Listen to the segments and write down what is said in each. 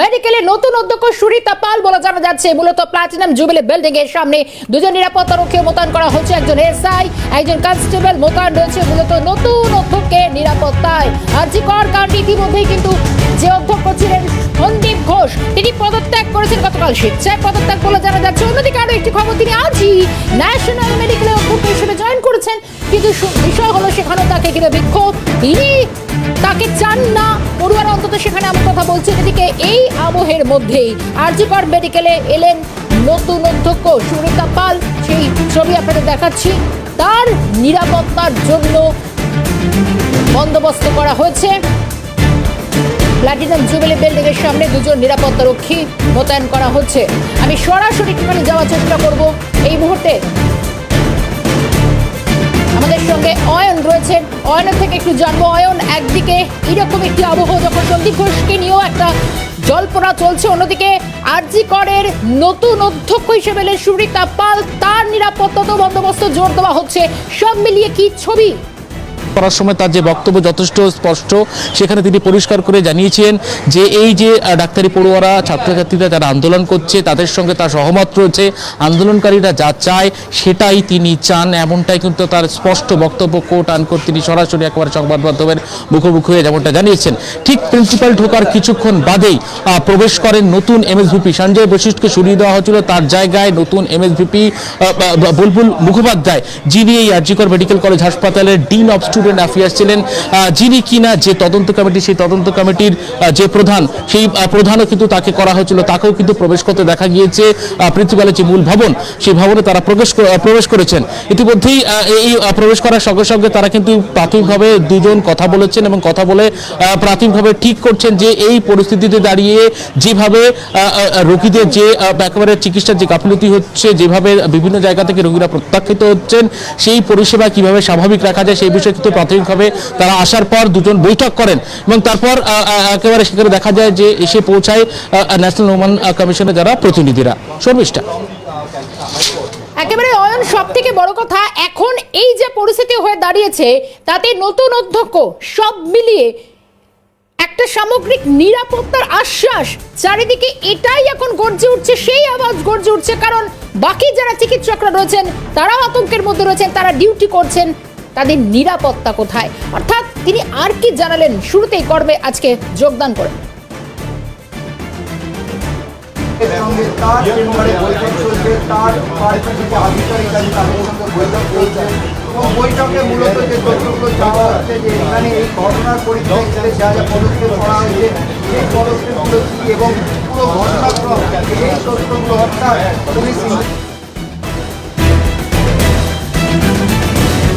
মেডিকেলে নতুন অধ্যক্ষ সুরিতা পাল বলে জানা যাচ্ছে, মূলত প্লাটিনাম জুবিলি বিল্ডিং এর সামনে দুজন নিরাপত্তা রক্ষী মোতায়েন করা হচ্ছে। একজন এসআই, একজন কনস্টেবল মোতায়েন রয়েছে। মূলত নতুন অধ্যক্ষের নিরাপত্তায় আরজিকর কাণ্ডে ইতিমধ্যেই কিন্তু যে অধ্যক্ষ ছিলেন সন্দীপ ঘোষ, তিনি পদত্যাগ করেছেন গতকাল স্বেচ্ছায় পদত্যাগ বলে জানা যাচ্ছে। অন্যদিকে আরও একটি খবর, তিনি আজই ন্যাশনাল মেডিকেল অধ্যক্ষ হিসেবে জয়েন করেছেন। কিন্তু বিষয় হলো সেখানেও তাকে ঘিরে বিক্ষোভ। তিনি তাকে চান না। পড়ুয়ারা অন্তত সেখানে আমার কথা বলছে এদিকে এই আবহের মধ্যেই আরজিকর মেডিকেলে এলেন নতুন অধ্যক্ষ সুরিতা পাল। সেই ছবি আপনাদের দেখাচ্ছি। তার নিরাপত্তার জন্য বন্দোবস্ত করা হয়েছে। প্লাটিনাম জুবিলি বিল্ডিং এর সামনে দুজন নিরাপত্তা রক্ষী মোতায়েন করা হচ্ছে। আমি সরাসরি একটুখানি যাওয়ার চেষ্টা করব। এই মুহূর্তে আমাদের সঙ্গে অয়ন রয়েছেন অয়নের থেকে একটু জানব, অয়ন, একদিকে এরকম একটি আবহ যখন সন্দীপ ঘোষকে নিয়েও একটা জল্পনা চলছে, অন্যদিকে আরজি করের নতুন অধ্যক্ষ হিসেবে সুরিতা পাল। তার নিরাপত্তা তো বন্দোবস্ত জোর দেওয়া হচ্ছে। সব মিলিয়ে কি ছবি? করার সময় তার যে বক্তব্য যথেষ্ট স্পষ্ট, সেখানে তিনি পরিষ্কার করে জানিয়েছেন যে এই যে ডাক্তারি পড়ুয়ারা, ছাত্রছাত্রীরা যারা আন্দোলন করছে, তাদের সঙ্গে তার সহমত রয়েছে। আন্দোলনকারীরা যা চায়, সেটাই তিনি চান। এমনটাই কিন্তু তার স্পষ্ট বক্তব্য কোট আনকোট তিনি সরাসরি একবার সংবাদ মাধ্যমের মুখোমুখি হয়ে যেমনটা জানিয়েছেন। ঠিক প্রিন্সিপাল ঢোকার কিছুক্ষণ বাদেই প্রবেশ করেন নতুন এমএসভিপি। সঞ্জয় বশিষ্ঠকে সরিয়ে দেওয়া হয়েছিল তার জায়গায় নতুন এমএসভিপি বুলবুল মুখোপাধ্যায়, যিনি এই আরজিকর মেডিকেল কলেজ হাসপাতালের ডিন অফ স্টুডেন্ট অ্যাফেয়ার্স ছিলেন যিনি কিনা যে তদন্ত কমিটি, সেই তদন্ত কমিটির যে প্রধান, সেই প্রধানও কিন্তু তাকে করা হয়েছিল, তাকেও কিন্তু প্রবেশ করতে দেখা গিয়েছে প্রিন্সিপালের যে মূল ভবন, সেই ভবনে তারা প্রবেশ প্রবেশ করেছেন। ইতিমধ্যেই এই প্রবেশ করার সঙ্গে সঙ্গে তারা কিন্তু প্রাথমিকভাবে দুজন কথা বলেছেন এবং কথা বলে প্রাথমিকভাবে ঠিক করছেন যে এই পরিস্থিতিতে দাঁড়িয়ে যেভাবে রোগীদের যে একেবারে চিকিৎসার যে গাফিলতি হচ্ছে, যেভাবে বিভিন্ন জায়গা থেকে রোগীরা প্রত্যাখ্যিত হচ্ছেন, সেই পরিষেবা কীভাবে স্বাভাবিক রাখা যায়, সেই বিষয়ে কিন্তু প্রাথমিকভাবে তারা আসার পর দুজন বৈঠক করেন এবং তারপর একেবারে সেখানে দেখা যায় যে এসে পৌঁছায় ন্যাশনাল ওমান কমিশনের যারা প্রতিনিধিরা। শর্মিষ্ঠা। একেবারে অয়ন সব থেকে বড় কথা, এখন এই যে পরিস্থিতি হয়ে দাঁড়িয়েছে, তাতে নতুন অধ্যক্ষ সব মিলিয়ে একটা সামগ্রিক নিরাপত্তার আশ্বাস, চারিদিকে এটাই এখন গর্জে উঠছে, সেই আওয়াজ গর্জে উঠছে, কারণ বাকি যারা চিকিৎসকরা রয়েছেন, তারাও আতঙ্কের মধ্যে রয়েছেন, তারা ডিউটি করছেন তাদের নিরাপত্তা কোথায়? অর্থাৎ তিনি আর কি জানালেন? শুরুতেই কর্মে আজকে যোগদান করেন। এবং মূলত যে এবং পুরো ঘটনাক্রম, এই পুলিশ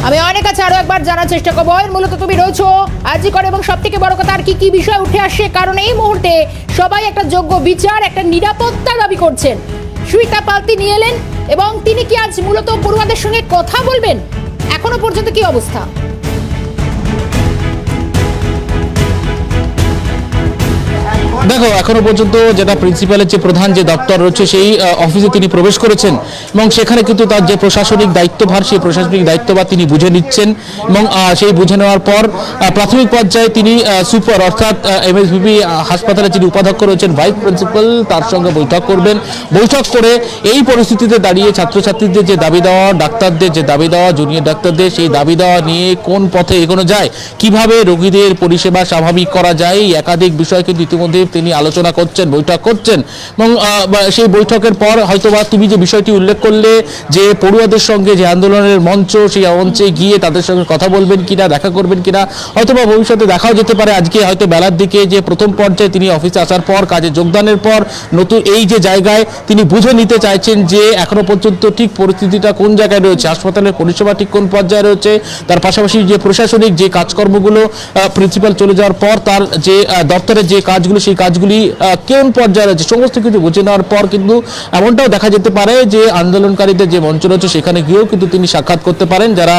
আমি অনেক কাছে আরও একবার জানার চেষ্টা করব। মূলত তুমি রয়েছো আজই করে এবং সব থেকে বড় কথা, আর কি কি বিষয় উঠে আসে কারণ এই মুহূর্তে সবাই একটা যোগ্য বিচার, একটা নিরাপত্তা দাবি করছেন। সুইতা পাল নিয়ে এলেন এবং তিনি কি আজ মূলত পড়ুয়াদের সঙ্গে কথা বলবেন? এখনও পর্যন্ত কি অবস্থা? দেখো, এখনও পর্যন্ত যেটা প্রিন্সিপালের যে প্রধান যে দপ্তর রয়েছে, সেই অফিসে তিনি প্রবেশ করেছেন এবং সেখানে কিন্তু তার যে প্রশাসনিক দায়িত্বভার, সেই প্রশাসনিক দায়িত্বভার তিনি বুঝে নিচ্ছেন এবং সেই বুঝে নেওয়ার পর প্রাথমিক পর্যায়ে তিনি সুপার অর্থাৎ এমএসভিপি হাসপাতালে যিনি উপাধ্যক্ষ রয়েছেন ভাইস প্রিন্সিপাল তার সঙ্গে বৈঠক করবেন। বৈঠক করে এই পরিস্থিতিতে দাঁড়িয়ে ছাত্রছাত্রীদের যে দাবি দেওয়া, ডাক্তারদের যে দাবি দেওয়া জুনিয়র ডাক্তারদের সেই দাবি দেওয়া নিয়ে কোন পথে এগোনো যায়, কীভাবে রোগীদের পরিষেবা স্বাভাবিক করা যায় একাধিক বিষয় কিন্তু ইতিমধ্যে তিনি আলোচনা করছেন, বৈঠক করছেন এবং সেই বৈঠকের পর হয়তোবা তুমি যে বিষয়টি উল্লেখ করলে যে পড়ুয়াদের সঙ্গে যে আন্দোলনের মঞ্চ, সেই মঞ্চে গিয়ে তাদের সঙ্গে কথা বলবেন কিনা, দেখা করবেন কিনা, হয়তোবা ভবিষ্যতে দেখাও যেতে পারে। আজকে হয়তো বেলার দিকে যে প্রথম পর্যায়ে তিনি অফিসে আসার পর কাজে যোগদানের পর, নতুন এই যে জায়গায় তিনি বুঝে নিতে চাইছেন যে এখনও পর্যন্ত ঠিক পরিস্থিতিটা কোন জায়গায় রয়েছে? হাসপাতালের পরিষেবা ঠিক কোন পর্যায়ে রয়েছে? তার পাশাপাশি যে প্রশাসনিক যে কাজকর্মগুলো প্রিন্সিপাল চলে যাওয়ার পর তার যে দপ্তরের যে কাজগুলো, সেই কাজগুলি কোন পর্যায়ে রয়েছে, সমস্ত কিছু বুঝে নেওয়ার পর কিন্তু এমনটাও দেখা যেতে পারে যে আন্দোলনকারীদের যে মঞ্চ রয়েছে, সেখানে গিয়েও কিন্তু তিনি সাক্ষাৎ করতে পারেন যারা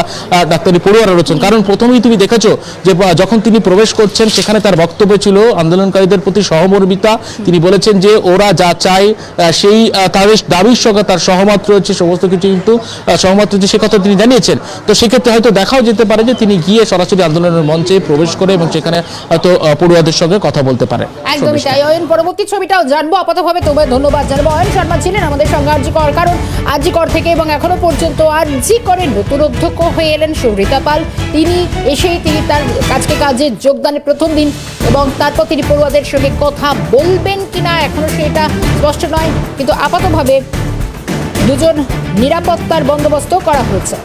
ডাক্তারি পড়ুয়ারা রয়েছেন। কারণ প্রথমেই তুমি দেখেছ যে যখন তিনি প্রবেশ করছেন, সেখানে তার বক্তব্য ছিল আন্দোলনকারীদের প্রতি সহমর্মিতা। তিনি বলেছেন যে, ওরা যা চায় সেই তাদের দাবির সঙ্গে তার সহমত রয়েছে, সমস্ত কিছু কিন্তু সহমত রয়েছে, সে কথা তিনি জানিয়েছেন। তো সেক্ষেত্রে হয়তো দেখাও যেতে পারে যে, তিনি গিয়ে সরাসরি আন্দোলনের মঞ্চে প্রবেশ করে এবং সেখানে হয়তো পড়ুয়াদের সঙ্গে কথা বলতে পারে। একদমই তাই অয়ন পরবর্তী ছবিটাও জানব। আপাতভাবে তবে ধন্যবাদ জানাব। অয়ন শর্মা ছিলেন আমাদের সঙ্গে আরজিকর কারণ আরজিকর থেকে এবং এখনও পর্যন্ত আরজিকরের নতুন অধ্যক্ষ হয়ে এলেন সৌরিতা পাল। তিনি এসেই তিনি তার কাজকে কাজে যোগদানের প্রথম দিন এবং তারপর তিনি পড়ুয়াদের সঙ্গে কথা বলবেন কিনা এখনও সেটা স্পষ্ট নয়। কিন্তু আপাতভাবে দুজন নিরাপত্তার বন্দোবস্ত করা হয়েছে।